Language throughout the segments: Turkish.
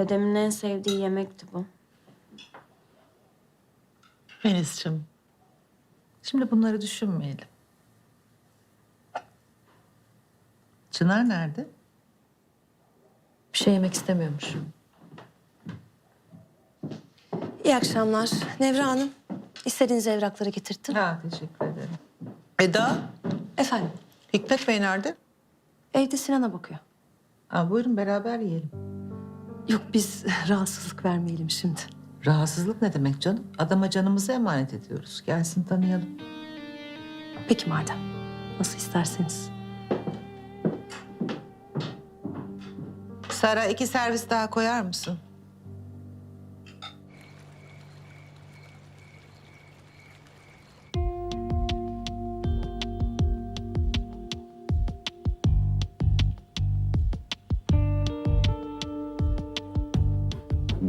Dedemin en sevdiği yemekti bu. Melis'ciğim. Şimdi bunları düşünmeyelim. Çınar nerede? Bir şey yemek istemiyormuş. İyi akşamlar. Nevra Hanım, istediğiniz evrakları getirttim. Ha teşekkür ederim. Eda, Efendim, Hikmet Bey nerede? evde Sinan'a bakıyor. Aa, buyurun beraber yiyelim. Yok biz rahatsızlık vermeyelim şimdi. Rahatsızlık ne demek canım? Adama canımızı emanet ediyoruz. Gelsin tanıyalım. Peki madem. Nasıl isterseniz. Sara iki servis daha koyar mısın?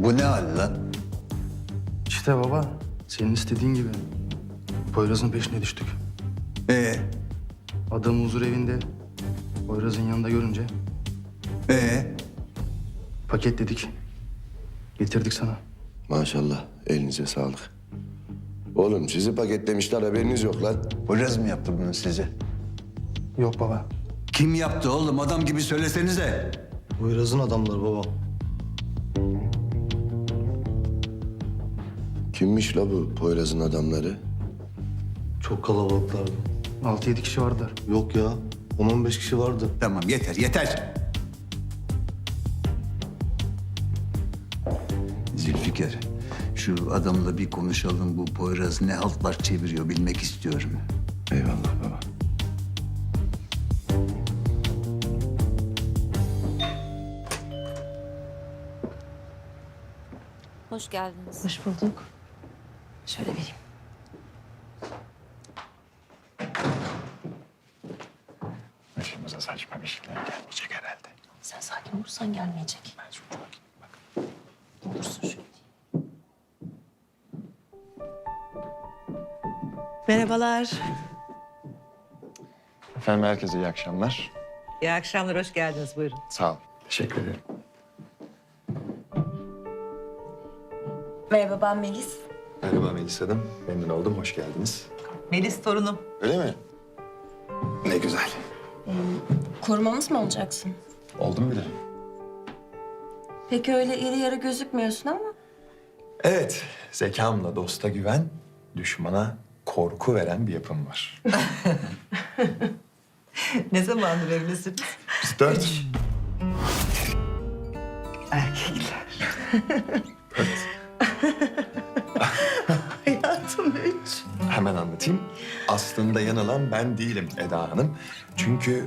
Bu ne hal lan? İşte baba, senin istediğin gibi. Poyraz'ın peşine düştük. Ee, Adamı huzur evinde Poyraz'ın yanında görünce ee? paketledik. Getirdik sana. Maşallah elinize sağlık. Oğlum sizi paketlemişler haberiniz yok lan. Poyraz mı yaptı bunu size? Yok baba. Kim yaptı oğlum? Adam gibi söylesenize. Poyraz'ın adamları baba. Kimmiş la bu Poyraz'ın adamları? Çok kalabalıklardı. 6-7 kişi vardılar. Yok ya. 10-15 kişi vardı. Tamam yeter yeter. Zülfikar, şu adamla bir konuşalım. Bu Poyraz ne haltlar çeviriyor bilmek istiyorum. Eyvallah baba. Hoş geldiniz. Hoş bulduk. Şöyle vereyim. Başımıza saçma bir şeyler gelmeyecek herhalde. Sen sakin olursan gelmeyecek. Ben şu bak. Olursun şöyle. Merhabalar. Efendim herkese iyi akşamlar. İyi akşamlar, hoş geldiniz. Buyurun. Sağ ol. Teşekkür ederim. Merhaba ben Melis. Merhaba Melis Hanım. Memnun oldum. Hoş geldiniz. Melis torunum. Öyle mi? Ne güzel. Korumamız mı olacaksın? Oldum bile. Peki öyle iri yarı gözükmüyorsun ama. Evet. Zekamla dosta güven, düşmana korku veren bir yapım var. Ne zamandır evlisiniz? Biz dört. Erkekler. Hemen anlatayım. Aslında yanılan ben değilim Eda Hanım. Çünkü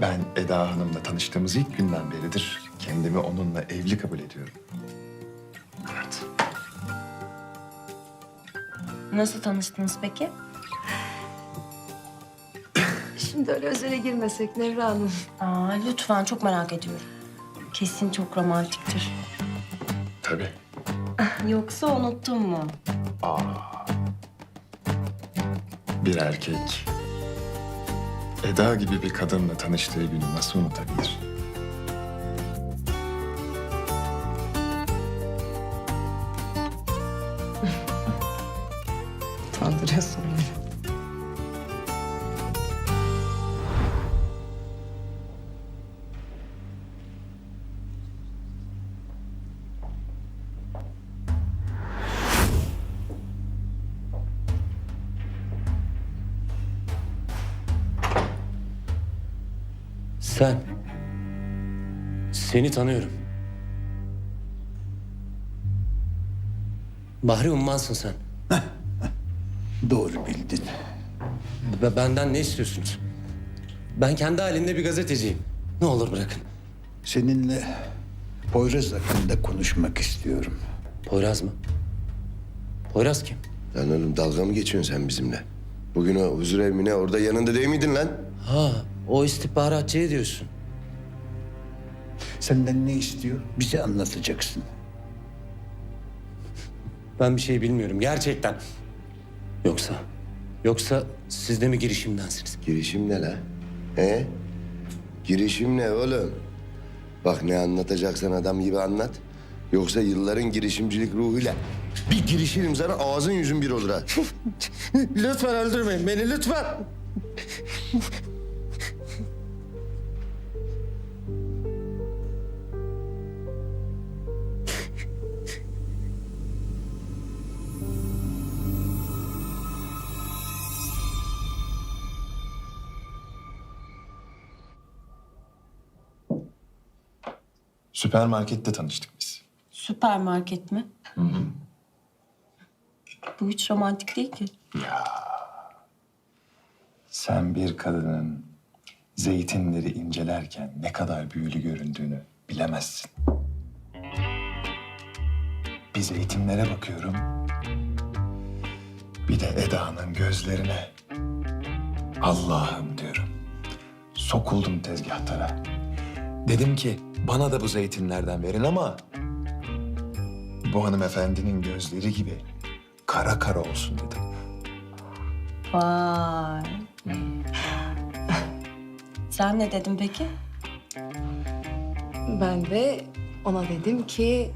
ben Eda Hanım'la tanıştığımız ilk günden beridir kendimi onunla evli kabul ediyorum. Evet. Nasıl tanıştınız peki? Şimdi öyle özele girmesek Nevra Hanım. Aa, lütfen çok merak ediyorum. Kesin çok romantiktir. Tabii. Yoksa unuttun mu? Bir erkek Eda gibi bir kadınla tanıştığı günü nasıl unutabilir? Utandırıyorsun beni. Sen. Seni tanıyorum. Bahri Umman'sın sen. Doğru bildin. Be- benden ne istiyorsunuz? Ben kendi halinde bir gazeteciyim. Ne olur bırakın. Seninle Poyraz hakkında konuşmak istiyorum. Poyraz mı? Poyraz kim? Lan oğlum dalga mı geçiyorsun sen bizimle? Bugün o huzur evine orada yanında değil miydin lan? Ha, o istihbaratçıyı diyorsun. Senden ne istiyor? Bize anlatacaksın. Ben bir şey bilmiyorum gerçekten. Yoksa, yoksa siz de mi girişimdensiniz? Girişim ne la? He? Girişim ne oğlum? Bak ne anlatacaksan adam gibi anlat. Yoksa yılların girişimcilik ruhuyla bir girişirim sana ağzın yüzün bir olur ha. Lütfen öldürmeyin beni lütfen. Süpermarkette tanıştık biz. Süpermarket mi? Bu hiç romantik değil ki. Sen bir kadının zeytinleri incelerken ne kadar büyülü göründüğünü bilemezsin. Bir zeytinlere bakıyorum. Bir de Eda'nın gözlerine. Allah'ım diyorum. Sokuldum tezgahtara. Dedim ki bana da bu zeytinlerden verin ama bu hanımefendinin gözleri gibi kara kara olsun dedim. Vay. Sen ne dedin peki? Ben de ona dedim ki...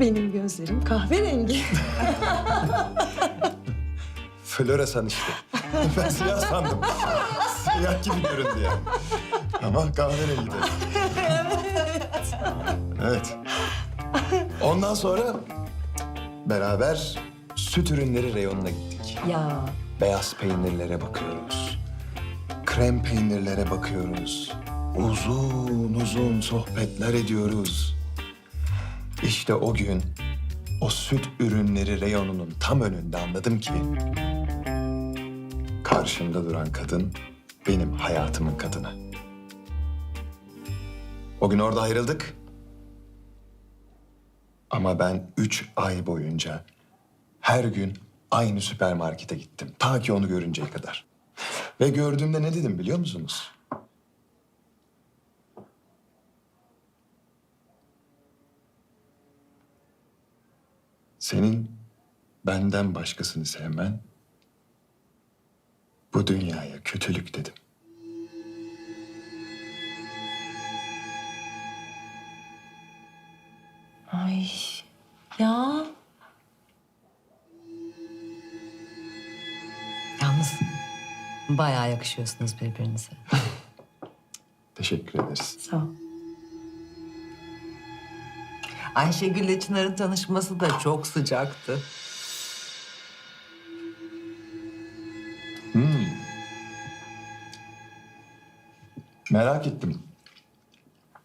Benim gözlerim kahverengi. Floresan işte. ben siyah sandım. Siyah gibi göründü yani. Ama kahverengiydi. evet. Ondan sonra beraber süt ürünleri reyonuna gittik. ya Beyaz peynirlere bakıyoruz. Krem peynirlere bakıyoruz. Uzun uzun sohbetler ediyoruz. İşte o gün o süt ürünleri reyonunun tam önünde anladım ki... ...karşımda duran kadın benim hayatımın kadını. O gün orada ayrıldık. Ama ben üç ay boyunca her gün aynı süpermarkete gittim. Ta ki onu görünceye kadar. Ve gördüğümde ne dedim biliyor musunuz? Senin benden başkasını sevmen bu dünyaya kötülük dedim. Ay ya Yalnız bayağı yakışıyorsunuz birbirinize. Teşekkür ederiz. sağ ol. Ayşegül'le Çınar'ın tanışması da çok sıcaktı. Merak ettim.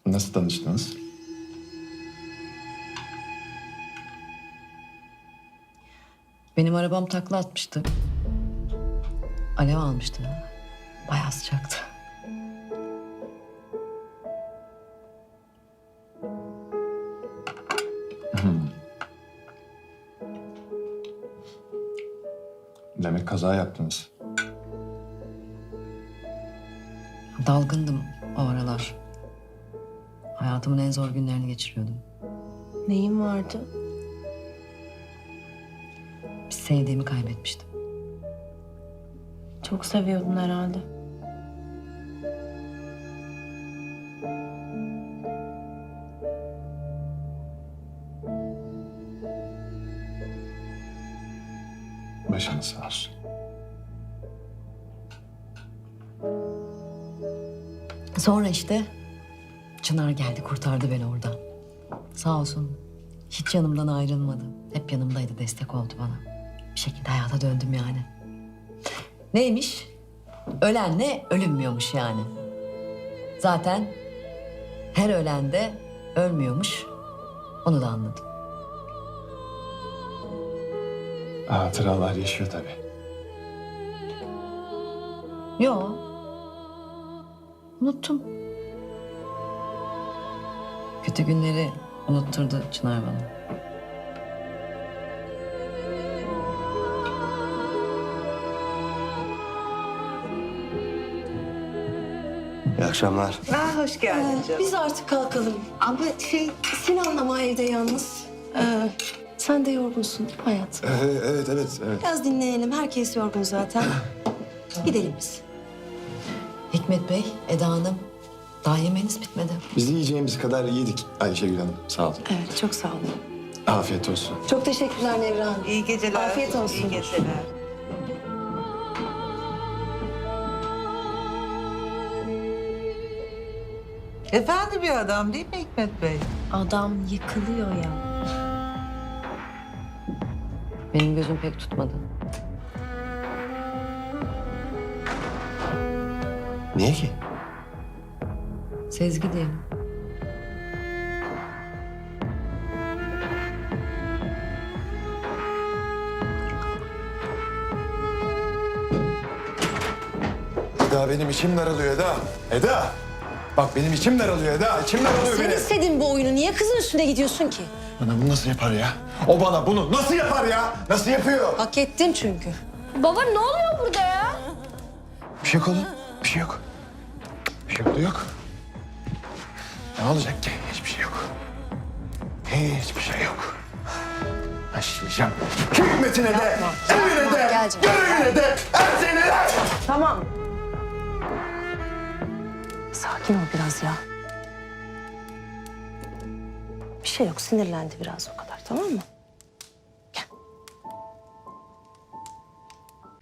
Nasıl tanıştınız? Benim arabam takla atmıştı. Alev almıştı. Bayağı sıcaktı. Demek kaza yaptınız. Dalgındım o aralar. Hayatımın en zor günlerini geçiriyordum. Neyin vardı? Bir sevdiğimi kaybetmiştim. Çok seviyordun herhalde. Başınız sağ olsun. Sonra işte Çınar geldi kurtardı beni oradan. Sağ olsun hiç yanımdan ayrılmadı. Hep yanımdaydı destek oldu bana. Bir şekilde hayata döndüm yani. Neymiş? Ölenle ölünmüyormuş yani. Zaten her ölen de ölmüyormuş. Onu da anladım. Hatıralar yaşıyor tabii. Yo. Unuttum. Kötü günleri unutturdu Çınar bana. İyi akşamlar. Aa, hoş geldin canım. biz artık kalkalım. Ama şey Sinan'la evde yalnız. Ee, sen de yorgunsun hayatım. Ee, evet, evet, evet. Biraz dinleyelim. Herkes yorgun zaten. Gidelim biz. Hikmet Bey, Eda Hanım. Daha yemeğiniz bitmedi. Biz de yiyeceğimiz kadar yedik Ayşegül Hanım. Sağ olun. Evet çok sağ olun. Afiyet olsun. Çok teşekkürler Nevra Hanım. İyi geceler. Afiyet olsun. İyi geceler. Efendi bir adam değil mi Hikmet Bey? Adam yıkılıyor ya. Benim gözüm pek tutmadı. Niye ki? Sezgi diyelim. Eda benim içim daralıyor Eda. Eda! Bak benim içim daralıyor Eda. İçim daralıyor Sen benim. istedin bu oyunu. Niye kızın üstüne gidiyorsun ki? Bana bunu nasıl yapar ya? O bana bunu nasıl yapar ya? Nasıl yapıyor? Hak ettin çünkü. Baba ne oluyor burada ya? Bir şey yok oğlum. Bir şey yok. Şey yok. Ne olacak ki? Hiçbir şey yok. Hiçbir şey yok. Başlayacağım. Hikmetine de, evine de, Gel canım. görevine de, her şeyine de. Tamam. Sakin ol biraz ya. Bir şey yok. Sinirlendi biraz o kadar. Tamam mı?